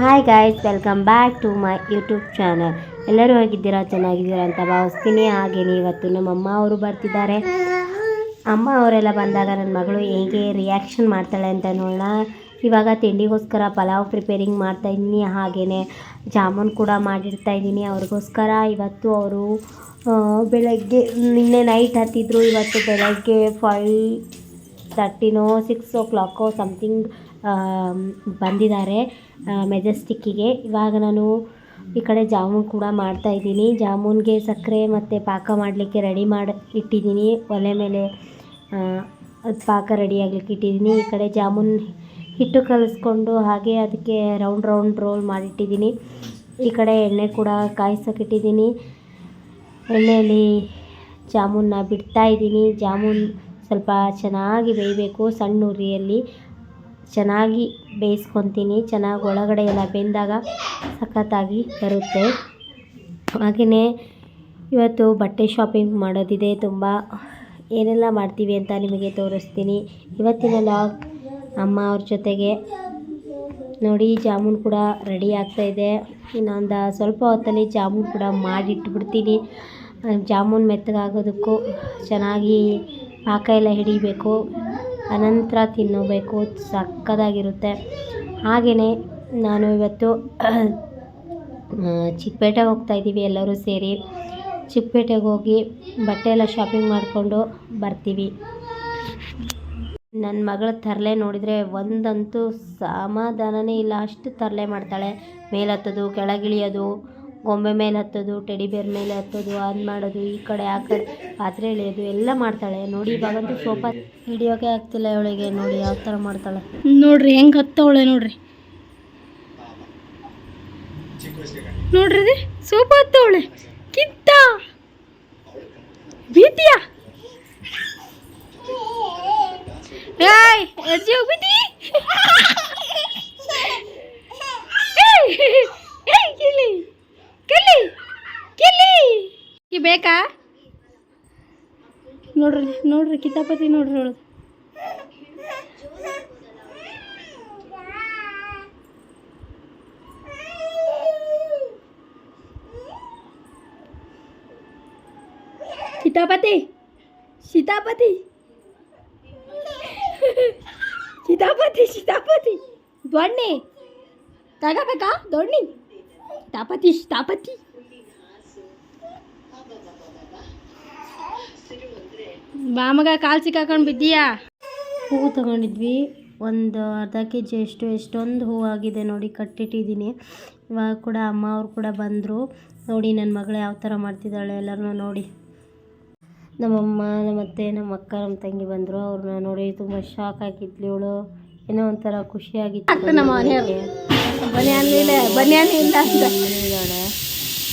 Hi guys welcome back to my YouTube channel ಎಲ್ಲರೂ ಹೇಗಿದ್ದೀರಾ? ಚೆನ್ನಾಗಿದ್ದೀರಾ ಅಂತ ಭಾವಿಸ್ತೀನಿ. ಹಾಗೇನೆ ಇವತ್ತು ನಮ್ಮ ಅಮ್ಮ ಅವರು ಬರ್ತಿದ್ದಾರೆ. ಅಮ್ಮ ಅವರೆಲ್ಲ ಬಂದಾಗ ನನ್ನ ಮಗಳು ಹೇಗೆ ರಿಯಾಕ್ಷನ್ ಮಾಡ್ತಾಳೆ ಅಂತ ನೋಡೋಣ. ಇವಾಗ ತಿಂಡಿಗೋಸ್ಕರ ಪಲಾವ್ ಪ್ರಿಪೇರಿಂಗ್ ಮಾಡ್ತಾ ಇದ್ದೀನಿ. ಹಾಗೇ ಜಾಮೂನ್ ಕೂಡ ಮಾಡಿರ್ತಾ ಇದ್ದೀನಿ. ಅವ್ರಿಗೋಸ್ಕರ ಇವತ್ತು ಅವರು ಬೆಳಗ್ಗೆ, ನಿನ್ನೆ ನೈಟ್ ಹತ್ತಿದ್ರು. ಇವತ್ತು ಬೆಳಗ್ಗೆ ಫೈವ್ ತರ್ಟಿನೋ ಸಿಕ್ಸ್ ಓ ಕ್ಲಾಕೋ ಸಮಥಿಂಗ್ ಬಂದಿದ್ದಾರೆ. ಮೆಜೆಸ್ಟಿಕ್ಕಿಗೆ ಇವಾಗ ನಾನು ಈ ಕಡೆ ಜಾಮೂನ್ ಕೂಡ ಮಾಡ್ತಾ ಇದ್ದೀನಿ. ಜಾಮೂನ್ಗೆ ಸಕ್ಕರೆ ಮತ್ತು ಪಾಕ ಮಾಡಲಿಕ್ಕೆ ರೆಡಿ ಮಾಡಿ ಇಟ್ಟಿದ್ದೀನಿ. ಒಲೆ ಮೇಲೆ ಅದು ಪಾಕ ರೆಡಿ ಆಗಲಿಕ್ಕೆ ಇಟ್ಟಿದ್ದೀನಿ. ಈ ಕಡೆ ಜಾಮೂನ್ ಹಿಟ್ಟು ಕಲಿಸ್ಕೊಂಡು ಹಾಗೆ ಅದಕ್ಕೆ ರೌಂಡ್ ರೌಂಡ್ ರೋಲ್ ಮಾಡಿಟ್ಟಿದ್ದೀನಿ. ಈ ಕಡೆ ಎಣ್ಣೆ ಕೂಡ ಕಾಯ್ಸೋಕೆ ಇಟ್ಟಿದ್ದೀನಿ. ಎಣ್ಣೆಯಲ್ಲಿ ಜಾಮೂನ್ನ ಬಿಡ್ತಾ ಇದ್ದೀನಿ. ಜಾಮೂನ್ ಸ್ವಲ್ಪ ಚೆನ್ನಾಗಿ ಬೇಯಬೇಕು ಸಣ್ಣ ಉರಿಯಲ್ಲಿ. ಚೆನ್ನಾಗಿ ಬೇಯಿಸ್ಕೊತೀನಿ, ಚೆನ್ನಾಗಿ ಒಳಗಡೆ ಎಲ್ಲ ಬೆಂದಾಗ ಸಖತ್ತಾಗಿ ಬರುತ್ತೆ. ಹಾಗೆಯೇ ಇವತ್ತು ಬಟ್ಟೆ ಶಾಪಿಂಗ್ ಮಾಡೋದಿದೆ, ತುಂಬ ಏನೆಲ್ಲ ಮಾಡ್ತೀವಿ ಅಂತ ನಿಮಗೆ ತೋರಿಸ್ತೀನಿ. ಇವತ್ತಿನ ಲಾಗ್ ಅಮ್ಮ ಅವ್ರ ಜೊತೆಗೆ. ನೋಡಿ, ಜಾಮೂನ್ ಕೂಡ ರೆಡಿ ಆಗ್ತಾ ಇದೆ. ಇನ್ನೊಂದು ಸ್ವಲ್ಪ ಹೊತ್ತಲ್ಲಿ ಜಾಮೂನ್ ಕೂಡ ಮಾಡಿಟ್ಬಿಡ್ತೀನಿ. ಜಾಮೂನ್ ಮೆತ್ತಗಾಗೋದಕ್ಕೂ ಚೆನ್ನಾಗಿ ಪಾಕ ಎಲ್ಲ ಹಿಡಿಬೇಕು. ಅನಂತರ ತಿನ್ನಬೇಕು ಸಕ್ಕತ್ತಾಗಿರುತ್ತೆ ಹಾಗೆಯೇ ನಾನು ಇವತ್ತು ಚಿಕ್ಕಪೇಟೆ ಹೋಗ್ತಾ ಇದ್ದೀವಿ, ಎಲ್ಲರೂ ಸೇರಿ. ಚಿಕ್ಕಪೇಟೆಗೆ ಹೋಗಿ ಬಟ್ಟೆ ಎಲ್ಲ ಶಾಪಿಂಗ್ ಮಾಡಿಕೊಂಡು ಬರ್ತೀವಿ. ನನ್ನ ಮಗಳ ತರಲೆ ನೋಡಿದರೆ ಒಂದಂತೂ ಸಮಾಧಾನವೇ ಇಲ್ಲ. ಅಷ್ಟು ತರಲೆ ಮಾಡ್ತಾಳೆ. ಮೇಲೆ ಹತ್ತೋದು ಕೆಳಗಿಳಿಯೋದು ಗೊಂಬೆ ಮೇಲೆ ಹತ್ತೋದು ಟೆಡಿ ಬೇರ್ ಮೇಲೆ ಹತ್ತೋದು, ಅದು ಮಾಡೋದು, ಈ ಕಡೆ, ಆ ಕಡೆ, ಪಾತ್ರೆ ಎಳೆಯೋದು, ಎಲ್ಲ ಮಾಡ್ತಾಳೆ. ನೋಡಿ ಇವಾಗಂತೂ ಸೋಫಾ ಹಿಡಿಯೋಕೆ ಆಗ್ತಿಲ್ಲ ಇವಳಿಗೆ. ನೋಡಿ, ಯಾವ ಥರ ಮಾಡ್ತಾಳೆ. ನೋಡ್ರಿ, ಹೆಂಗೆ ಹತ್ತವಳೆ ನೋಡ್ರಿ. ನೋಡ್ರಿ ಸೋಫಾ ಹತ್ತವಳೆ. ಕಿತ್ತ. ಭೀತಿಯ? ಏಯ್ ಹೋಗ್ಬಿಟ್ಟಿ. ಈ ಬೇಕಾ ನೋಡ್ರಿ ನೋಡ್ರಿ ಕಿತಾಪತಿ ನೋಡ್ರಿ ಅವಳು ಸೀತಾಪತಿ ಸೀತಾಪತಿ ಸೀತಾಪತಿ ಸೀತಾಪತಿ ದೊಣ್ಣೆ ತಗೋಬೇಕಾ ದೊಣ್ಣೆ ಸೀತಾಪತಿ ಸೀತಾಪತಿ ಬಾಮಗ ಕಾಲು ಸಿಕ್ಕಾಕೊಂಡು ಬಿದ್ದೀಯಾ? ಹೂವು ತಗೊಂಡಿದ್ವಿ. ಒಂದು ಅರ್ಧ ಕೆ ಜಿ ಎಷ್ಟು ಎಷ್ಟೊಂದು ಹೂವು ಆಗಿದೆ ನೋಡಿ ಕಟ್ಟಿಟ್ಟಿದ್ದೀನಿ. ಇವಾಗ ಕೂಡ ಅಮ್ಮ ಅವ್ರು ಕೂಡ ಬಂದರು. ನೋಡಿ ನನ್ನ ಮಗಳು ಯಾವ ಥರ ಮಾಡ್ತಿದ್ದಾಳೆ ಎಲ್ಲರನ್ನೂ ನೋಡಿ. ನಮ್ಮಮ್ಮ ನಮ್ಮತ್ತೆ ನಮ್ಮ ಅಕ್ಕ ನಮ್ಮ ತಂಗಿ ಬಂದರು. ಅವ್ರನ್ನ ನೋಡಿ ತುಂಬ ಶಾಕ್ ಆಗಿದ್ಲು ಇವಳು. ಏನೋ ಒಂಥರ ಖುಷಿಯಾಗಿತ್ತು. ನಮ್ಮ ಮನೆಯವ್ರು. ಬನ್ಯಾನ್ ಇಲ್ಲ ಬನ್ಯಾನ್ ಇಲ್ಲ ಅಂತ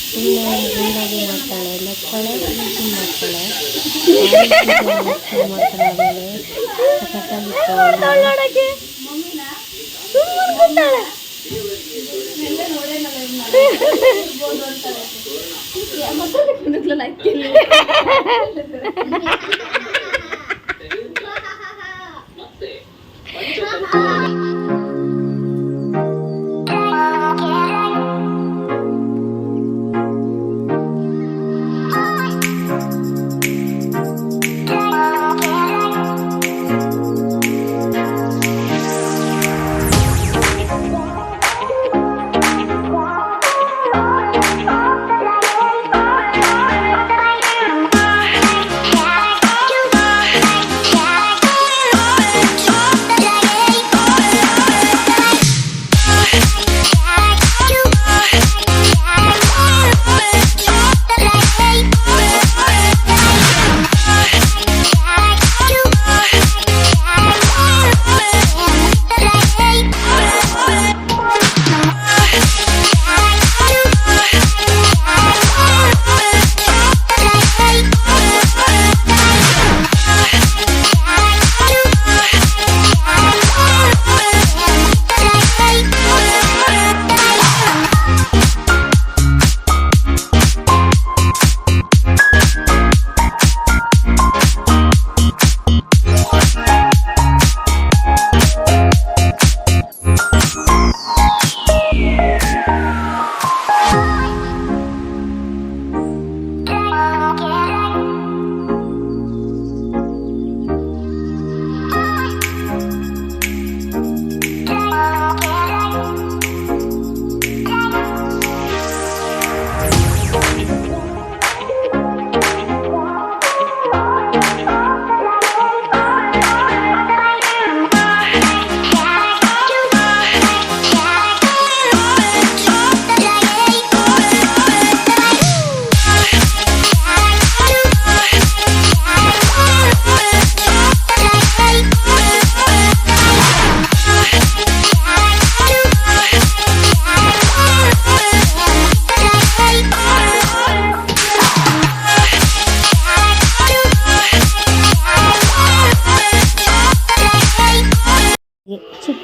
ಸುಮ್ಮನೆ ಗುಂಡಾಗಿ ಮಾಡ್ತಾಳೆ ನಕ್ಕಳೆ ತುಂಬ ಮಾಡ್ತಾಳೆ ಮಾತಾಡೋದು ಸಖತ್ತಾಗಿ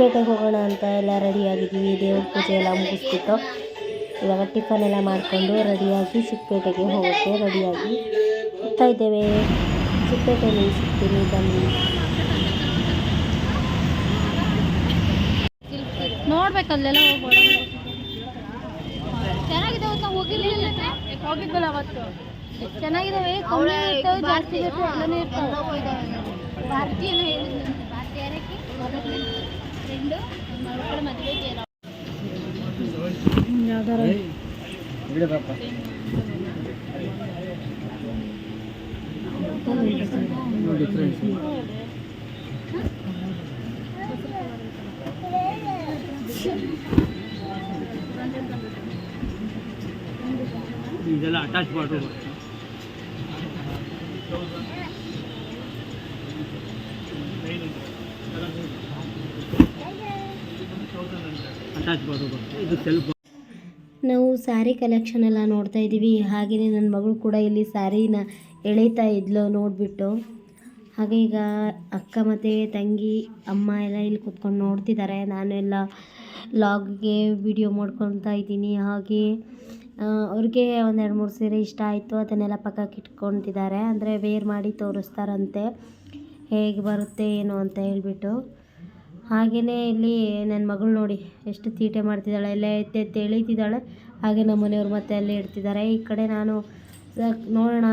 ಚಿಕ್ಕಪೇಟೆಗೆ ಹೋಗೋಣ ಅಂತ ಎಲ್ಲ ರೆಡಿಯಾಗಿದ್ದೀವಿ ದೇವ್ರ ಪೂಜೆ ಎಲ್ಲ ಮುಗಿಸ್ಬಿಟ್ಟು ಇವಾಗ ಟಿಫನ್ ಎಲ್ಲ ಮಾಡಿಕೊಂಡು ರೆಡಿಯಾಗಿ ಚಿಕ್ಕಪೇಟೆಗೆ ಹೋಗೋಕ್ಕೆ ರೆಡಿಯಾಗಿ ಹೋಗ್ತಾ ಇದ್ದೇವೆ. ಚಿಕ್ಕಪೇಟೆಯಲ್ಲಿ ಸಿಗ್ತೀನಿ, ಬನ್ನಿ. ನೋಡ್ಬೇಕಲ್ಲೆಲ್ಲ ಹೋಗ್ಬೋಣ ಚೆನ್ನಾಗಿದೆ ನಾವು ಹೋಗಿರ್ಲಿಲ್ಲ ಹೋಗಿದ್ವಲ್ಲ ಅವತ್ತು? ಚೆನ್ನಾಗಿದಾವೆ? ಕಮ್ಮಿ ಇರ್ತಾವೆ, ಜಾಸ್ತಿ ಇರ್ತವೆ ಎಲ್ಲನೂ ಇರ್ತಾವೆ. ಭಾರತೀಯನ ಹೇಳಿದ್ನಂತೆ. ಭಾರತೀಯರಕ್ಕೆ రెండు ఇక్కడ మధ్యలో చేరాం అటాచ్ పాటు ನಾವು ಸ್ಯಾರಿ ಕಲೆಕ್ಷನ್ ಎಲ್ಲ ನೋಡ್ತಾ ಇದ್ದೀವಿ. ಹಾಗೆಯೇ ನನ್ನ ಮಗಳು ಕೂಡ ಇಲ್ಲಿ ಸ್ಯಾರಿನ ಎಳೀತಾ ಇದ್ಲು ನೋಡಿಬಿಟ್ಟು. ಹಾಗೆ ಈಗ ಅಕ್ಕ ಮತ್ತು ತಂಗಿ, ಅಮ್ಮ ಎಲ್ಲ ಇಲ್ಲಿ ಕೂತ್ಕೊಂಡು ನೋಡ್ತಿದ್ದಾರೆ. ನಾನು ಎಲ್ಲ ಲಾಗ್ಗೆ ವಿಡಿಯೋ ಮಾಡ್ಕೊತಾ ಇದ್ದೀನಿ. ಹಾಗೆ ಅವ್ರಿಗೆ ಒಂದೆರಡು ಮೂರು ಸೀರೆ ಇಷ್ಟ ಆಯಿತು. ಅದನ್ನೆಲ್ಲ ಪಕ್ಕಕ್ಕೆ ಇಟ್ಕೊತಿದ್ದಾರೆ ಅಂದರೆ ವೇರ್ ಮಾಡಿ ತೋರಿಸ್ತಾರಂತೆ. ಹೇಗೆ ಬರುತ್ತೆ, ಏನು ಅಂತ ಹೇಳ್ಬಿಟ್ಟು. ಹಾಗೆಯೇ ಇಲ್ಲಿ ನನ್ನ ಮಗಳು ನೋಡಿ ಎಷ್ಟು ತೀಟೆ ಮಾಡ್ತಿದ್ದಾಳೆ, ಎಲ್ಲ ಎತ್ತೆ ಎಳೀತಿದ್ದಾಳೆ. ಹಾಗೆ ನಮ್ಮ ಮನೆಯವ್ರು ಮತ್ತೆ ಅಲ್ಲೇ ಇಡ್ತಿದ್ದಾರೆ ಈ ಕಡೆ ನಾನು ನೋಡೋಣ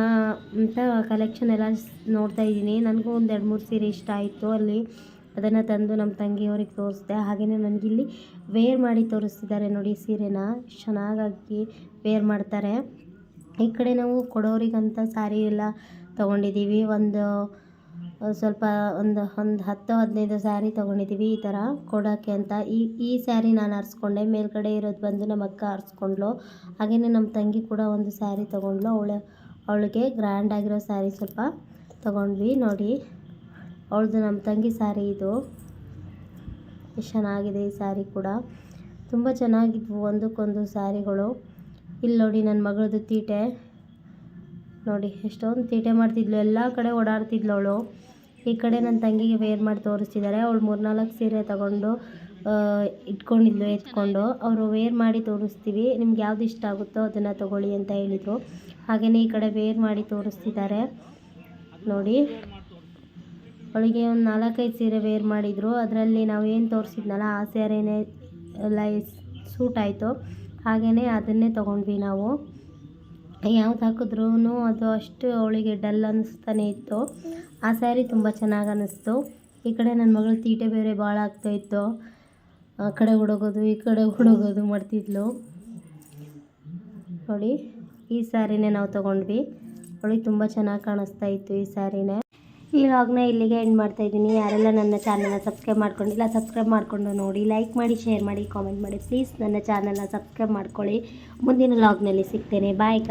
ಅಂತ ಕಲೆಕ್ಷನ್ ಎಲ್ಲ ನೋಡ್ತಾ ಇದ್ದೀನಿ. ನನಗೂ ಒಂದು ಎರಡು ಮೂರು ಸೀರೆ ಇಷ್ಟ ಆಯಿತು ಅಲ್ಲಿ. ಅದನ್ನು ತಂದು ನಮ್ಮ ತಂಗಿಯವ್ರಿಗೆ ತೋರಿಸ್ದೆ. ಹಾಗೆಯೇ ನನಗಿಲ್ಲಿ ವೇರ್ ಮಾಡಿ ತೋರಿಸ್ತಿದ್ದಾರೆ ನೋಡಿ ಸೀರೆನ. ಚೆನ್ನಾಗಿ ಚೆನ್ನಾಗಾಗಿ ವೇರ್ ಮಾಡ್ತಾರೆ. ಈ ಕಡೆ ನಾವು ಕೊಡೋರಿಗಂತ ಸ್ಯಾರಿ ಎಲ್ಲ ತೊಗೊಂಡಿದ್ದೀವಿ. ಒಂದ್ ಸ್ವಲ್ಪ ಒಂದು ಒಂದು ಹತ್ತು, ಹದಿನೈದು ಸ್ಯಾರಿ ತೊಗೊಂಡಿದ್ದೀವಿ ಈ ಥರ ಕೊಡೋಕ್ಕೆ ಅಂತ. ಈ ಈ ಸ್ಯಾರಿ ನಾನು ಆರಿಸ್ಕೊಂಡೆ, ಮೇಲ್ಗಡೆ ಇರೋದು ಬಂದು ನಮ್ಮ ಅಕ್ಕ ಆರಿಸ್ಕೊಂಡ್ಲು ಹಾಗೆಯೇ ನಮ್ಮ ತಂಗಿ ಕೂಡ ಒಂದು ಸ್ಯಾರಿ ತೊಗೊಂಡ್ಳು. ಅವಳ, ಅವಳಿಗೆ ಗ್ರ್ಯಾಂಡ್ ಆಗಿರೋ ಸ್ಯಾರಿ ಸ್ವಲ್ಪ ತೊಗೊಂಡ್ವಿ ನೋಡಿ. ಅವಳದು ನಮ್ಮ ತಂಗಿ ಸ್ಯಾರಿ ಇದು. ಎಷ್ಟು ಚೆನ್ನಾಗಿದೆ ಈ ಸ್ಯಾರಿ ಕೂಡ. ತುಂಬ ಚೆನ್ನಾಗಿದ್ವು ಒಂದಕ್ಕೊಂದು ಸ್ಯಾರಿಗಳು. ಇಲ್ಲಿ ನೋಡಿ ನನ್ನ ಮಗಳದು ತೀಟೆ. ನೋಡಿ, ಎಷ್ಟೊಂದು ತೀಟೆ ಮಾಡ್ತಿದ್ಲು. ಎಲ್ಲ ಕಡೆ ಓಡಾಡ್ತಿದ್ಲು ಅವಳು. ಈ ಕಡೆ ನನ್ನ ತಂಗಿಗೆ ವೇರ್ ಮಾಡಿ ತೋರಿಸ್ತಿದ್ದಾರೆ. ಅವಳು ಮೂರ್ನಾಲ್ಕು ಸೀರೆ ತಗೊಂಡು ಇಟ್ಕೊಂಡಿದ್ಲು, ಎತ್ಕೊಂಡು. ಅವರು ವೇರ್ ಮಾಡಿ ತೋರಿಸ್ತೀವಿ. ನಿಮ್ಗೆ ಯಾವ್ದು ಇಷ್ಟ ಆಗುತ್ತೋ ಅದನ್ನು ತಗೊಳ್ಳಿ ಅಂತ ಹೇಳಿದರು. ಹಾಗೆಯೇ ಈ ಕಡೆ ವೇರ್ ಮಾಡಿ ತೋರಿಸ್ತಿದ್ದಾರೆ. ನೋಡಿ. ಅವಳಿಗೆ ಒಂದು ನಾಲ್ಕೈದು ಸೀರೆ ವೇರ್ ಮಾಡಿದರು. ಅದರಲ್ಲಿ ನಾವು ಏನು ತೋರಿಸಿದ್ನಲ್ಲ, ಆ ಸೀರೆನೇ ಎಲ್ಲ ಸೂಟ್ ಆಯಿತು. ಹಾಗೆಯೇ ಅದನ್ನೇ ತೊಗೊಂಡ್ವಿ ನಾವು. ಯಾವ್ದು ಹಾಕಿದ್ರೂ ಅದು ಅಷ್ಟು ಅವಳಿಗೆ ಡಲ್ ಅನ್ನಿಸ್ತಾನೆ ಇತ್ತು. ಆ ಸ್ಯಾರಿ ತುಂಬ ಚೆನ್ನಾಗಿ ಅನ್ನಿಸ್ತು ಈ ಕಡೆ ನನ್ನ ಮಗಳು ತೀಟೆ ಬೇರೆ ಭಾಳ ಆಗ್ತಾಯಿತ್ತು ಆ ಕಡೆ ಹುಡುಗೋದು, ಈ ಕಡೆ ಹುಡುಗೋದು ಮಾಡ್ತಿದ್ಲು. ನೋಡಿ, ಈ ಸ್ಯಾರಿನೇ ನಾವು ತೊಗೊಂಡ್ವಿ. ಅವಳಿಗೆ ತುಂಬ ಚೆನ್ನಾಗಿ ಕಾಣಿಸ್ತಾ ಇತ್ತು ಈ ಸ್ಯಾರಿನೇ. ಈ ವ್ಲಾಗ್ನ ಇಲ್ಲಿಗೆ ಎಂಡ್ ಮಾಡ್ತಾ ಇದ್ದೀನಿ. ಯಾರೆಲ್ಲ ನನ್ನ ಚಾನಲ್ನ ಸಬ್ಸ್ಕ್ರೈಬ್ ಮಾಡ್ಕೊಂಡಿಲ್ಲ ಸಬ್ಸ್ಕ್ರೈಬ್ ಮಾಡಿಕೊಂಡು ನೋಡಿ ಲೈಕ್ ಮಾಡಿ ಶೇರ್ ಮಾಡಿ ಕಾಮೆಂಟ್ ಮಾಡಿ ಪ್ಲೀಸ್ ನನ್ನ ಚಾನಲ್ನ ಸಬ್ಸ್ಕ್ರೈಬ್ ಮಾಡ್ಕೊಳ್ಳಿ. ಮುಂದಿನ ವ್ಲಾಗ್ನಲ್ಲಿ ಸಿಗ್ತೇನೆ. ಬಾಯ್